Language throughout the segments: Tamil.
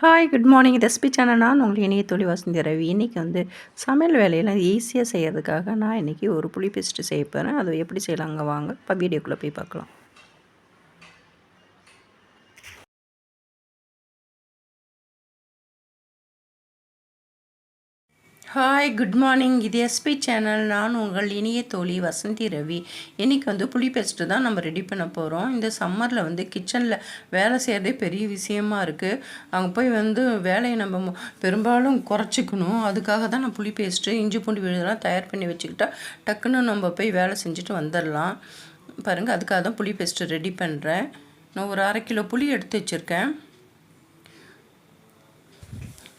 Hi good morning recipe channel நான் உங்களுக்கு இணைய தொழில் வசந்தி ரவி. இன்றைக்கி வந்து சமையல் வேலையெல்லாம் ஈஸியாக செய்கிறதுக்காக நான் இன்றைக்கி ஒரு புளி பேஸ்ட்டு செய்ய போகிறேன் அதை எப்படி செய்யலாங்க? வாங்க இப்போ வீடியோக்குள்ளே போய் பார்க்கலாம். ஹாய் குட் மார்னிங் இது எஸ்பி சேனல் நான் உங்கள் இனிய தோழி வசந்தி ரவி. இன்றைக்கி வந்து புளி பேஸ்ட்டு தான் நம்ம ரெடி பண்ண போகிறோம் இந்த சம்மரில் வந்து கிச்சனில் வேலை செய்கிறதே பெரிய விஷயமா இருக்குது அங்கே போய் வந்து வேலையை நம்ம பெரும்பாலும் குறைச்சிக்கணும். அதுக்காக தான் நான் புளி பேஸ்ட்டு இஞ்சி பூண்டு விழுதெல்லாம் தயார் பண்ணி வச்சுக்கிட்டா டக்குன்னு நம்ம போய் வேலை செஞ்சுட்டு வந்துடலாம். பாருங்கள் அதுக்காக தான் புளி பேஸ்ட்டு ரெடி பண்ணுறேன் நான் ஒரு அரை கிலோ புளி எடுத்து வச்சுருக்கேன்.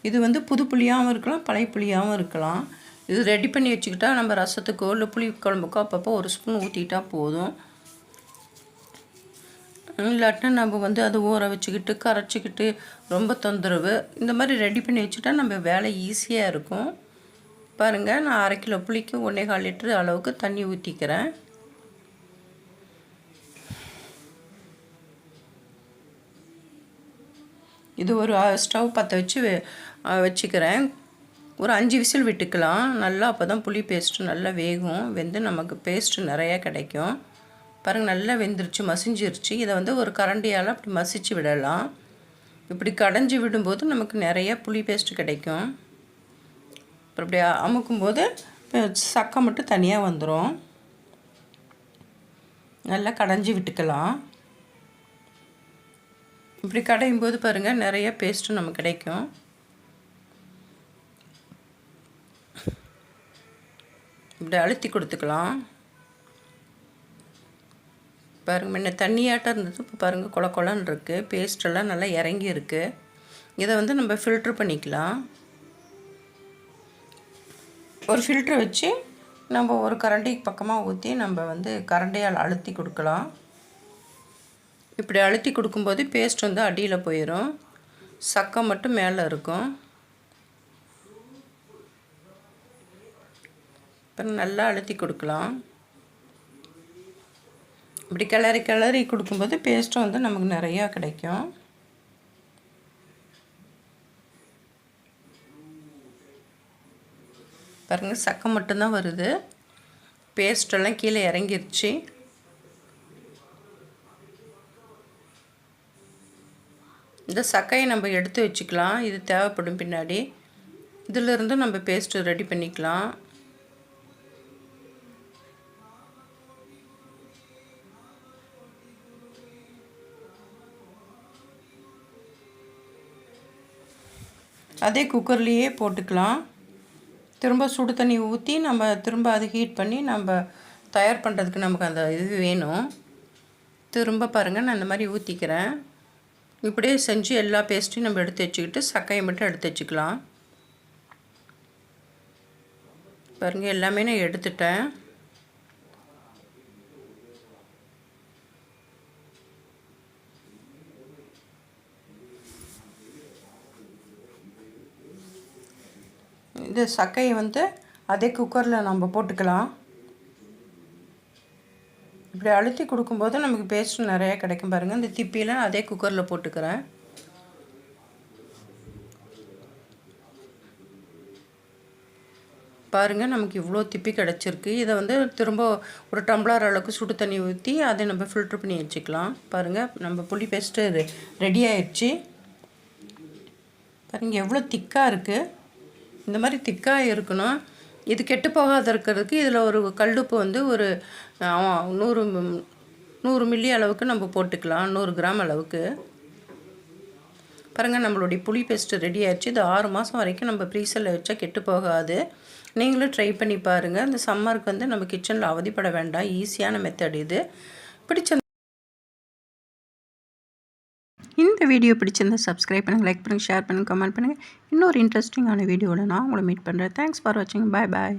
இது வந்து புது புளியாகவும் இருக்கலாம் பழைய புளியாகவும் இருக்கலாம். இது ரெடி பண்ணி வச்சுக்கிட்டா நம்ம ரசத்துக்கோ இல்லை புளி குழம்புக்கோ அப்பப்போ ஒரு ஸ்பூன் ஊற்றிட்டா போதும். இல்லாட்டினா நம்ம வந்து அதை ஊற வச்சுக்கிட்டு கரைச்சிக்கிட்டு ரொம்ப தொந்தரவு. இந்த மாதிரி ரெடி பண்ணி வச்சுட்டா நம்ம வேலை ஈஸியாக இருக்கும். பாருங்கள் நான் அரை கிலோ புளிக்கு ஒன்றே கால் லிட்டரு அளவுக்கு தண்ணி ஊற்றிக்கிறேன் இது ஒரு ஸ்டவ் பற்ற வச்சு வச்சுக்கிறேன். ஒரு அஞ்சு விசில் விட்டுக்கலாம். நல்லா அப்போ தான் புளி பேஸ்ட்டு நல்லா வேகும். வெந்து நமக்கு பேஸ்ட்டு நிறையா கிடைக்கும். பாருங்கள் நல்லா வெந்துருச்சு மசிஞ்சிருச்சு. இதை வந்து ஒரு கரண்டியால் அப்படி மசிச்சு விடலாம். இப்படி கடைஞ்சி விடும்போது நமக்கு நிறைய புளி பேஸ்ட்டு கிடைக்கும். அப்புறம் இப்படி அமுக்கும்போது சக்கை மட்டும் தனியாக வந்துடும் நல்லா கடைஞ்சி விட்டுக்கலாம். இப்படி கடையும் போது பாருங்கள் நிறைய பேஸ்ட்டு நமக்கு கிடைக்கும். இப்படி அழுத்தி கொடுத்துக்கலாம். பாருங்கள் முன்ன தண்ணியாட்டம் இருந்தது இப்போ பாருங்கள் கொல கொலன்னு இருக்குது பேஸ்டெல்லாம் நல்லா இறங்கி இருக்குது இதை வந்து நம்ம ஃபில்ட்ரு பண்ணிக்கலாம். ஒரு ஃபில்ட்ரு வச்சு நம்ம ஒரு கரண்டிக்கு பக்கமாக ஊற்றி நம்ம வந்து கரண்டியால் அழுத்தி கொடுக்கலாம். இப்படி அழுத்தி கொடுக்கும்போது பேஸ்ட் வந்து அடியில் போயிடும் சக்கம் மட்டும் மேலே இருக்கும். அப்புறம் நல்லா அழுத்தி கொடுக்கலாம். இப்படி கிளறி கிளறி கொடுக்கும்போது பேஸ்ட்டும் வந்து நமக்கு நிறையா கிடைக்கும். பாருங்கள் சக்கம் மட்டும்தான் வருது. பேஸ்டெல்லாம் கீழே இறங்கிருச்சு. இந்த சக்கையை நம்ம எடுத்து வச்சுக்கலாம். இது தேவைப்படும் பின்னாடி. இதிலிருந்து நம்ம பேஸ்ட்டு ரெடி பண்ணிக்கலாம். அதே குக்கர்லேயே போட்டுக்கலாம். திரும்ப சுடு தண்ணி ஊற்றி நம்ம திரும்ப அது ஹீட் பண்ணி நம்ம தயார் பண்ணுறதுக்கு நமக்கு அந்த இது வேணும். திரும்ப பாருங்கள் நான் இந்த மாதிரி ஊற்றிக்கிறேன் இப்படியே செஞ்சு எல்லா பேஸ்ட்டையும் நம்ம எடுத்து வச்சுக்கிட்டு சக்கையை மட்டும் எடுத்து வச்சுக்கலாம். பாருங்கள் எல்லாமே நான் எடுத்துட்டேன். இது சக்கையை வந்து அதே குக்கரில் நம்ம போட்டுக்கலாம். இப்படி அழுத்தி கொடுக்கும்போது நமக்கு பேஸ்ட் நிறையா கிடைக்கும் பாருங்கள் இந்த திப்பியில் அதே குக்கரில் போட்டுக்கிறேன். பாருங்கள் நமக்கு இவ்வளோ திப்பி கிடச்சிருக்கு. இதை வந்து திரும்ப ஒரு டம்ளர் அளவுக்கு சுடு தண்ணி ஊற்றி அதை நம்ம ஃபில்ட்ரு பண்ணி வச்சுக்கலாம். பாருங்கள் நம்ம புளி பேஸ்ட்டு ரெடி ஆயிடுச்சு. பாருங்கள் எவ்வளோ திக்காக இருக்குது இந்த மாதிரி திக்காக இருக்கணும். இது கெட்டு போகாத இருக்கிறதுக்கு இதில் ஒரு கல்லுப்பு வந்து ஒரு நூறு நூறு மில்லி அளவுக்கு நம்ம போட்டுக்கலாம். நூறு கிராம் அளவுக்கு. பாருங்கள் நம்மளுடைய புளி பேஸ்ட்டு ரெடி ஆயிடுச்சு. இது ஆறு மாதம் வரைக்கும் நம்ம ஃப்ரீசரில் வச்சா கெட்டு போகாது. நீங்களும் ட்ரை பண்ணி பாருங்கள் இந்த சம்மருக்கு வந்து நம்ம கிச்சனில் அவதிப்பட வேண்டாம். ஈஸியான மெத்தட் இது. பிடிச்ச இந்த வீடியோ பிடிச்சிருந்தால் சப்ஸ்கிரைப் பண்ணுங்கள் லைக் பண்ணுங்கள் ஷேர் பண்ணுங்கள் கமெண்ட் பண்ணுங்கள் இன்னொரு இன்ட்ரெஸ்டிங்கான வீடியோவில் நான் உங்களை மீட் பண்ணுறேன் தேங்க்ஸ் ஃபார் வாட்சிங் பாய் பாய்